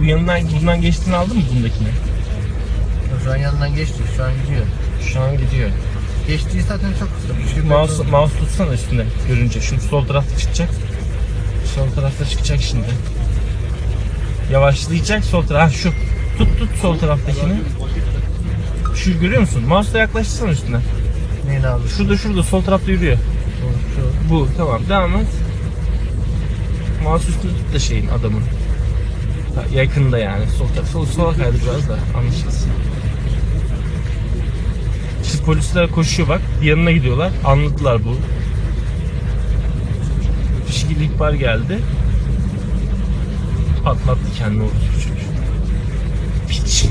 Bu yanından bundan geçtiğini aldın mı bundakini? Şu an yanından geçti. Şu an gidiyor. Şu an gidiyor. Geçtiği zaten çok kısa. Şey Mouse, mouse tutsana üstünde görünce. Şimdi sol tarafta çıkacak. Sol tarafta çıkacak şimdi. Yavaşlayacak sol taraf. Ha, şu. Tut tut sol taraftakini. Şu görüyor musun? Mouse'la yaklaştırsana üstüne. Neyin abi? Şurada şurada sol tarafta yürüyor. Şu. Bu tamam devam et. Mouse üstünde tut da şeyin adamın. Yakında yani sol taraf. Sol, sola kaydı biraz da anlaşılsın. Şimdi polisler koşuyor bak. Yanına gidiyorlar. Anladılar bu. Bir şekilde ihbar geldi. Patlattı kendini orada çocuk. Piç.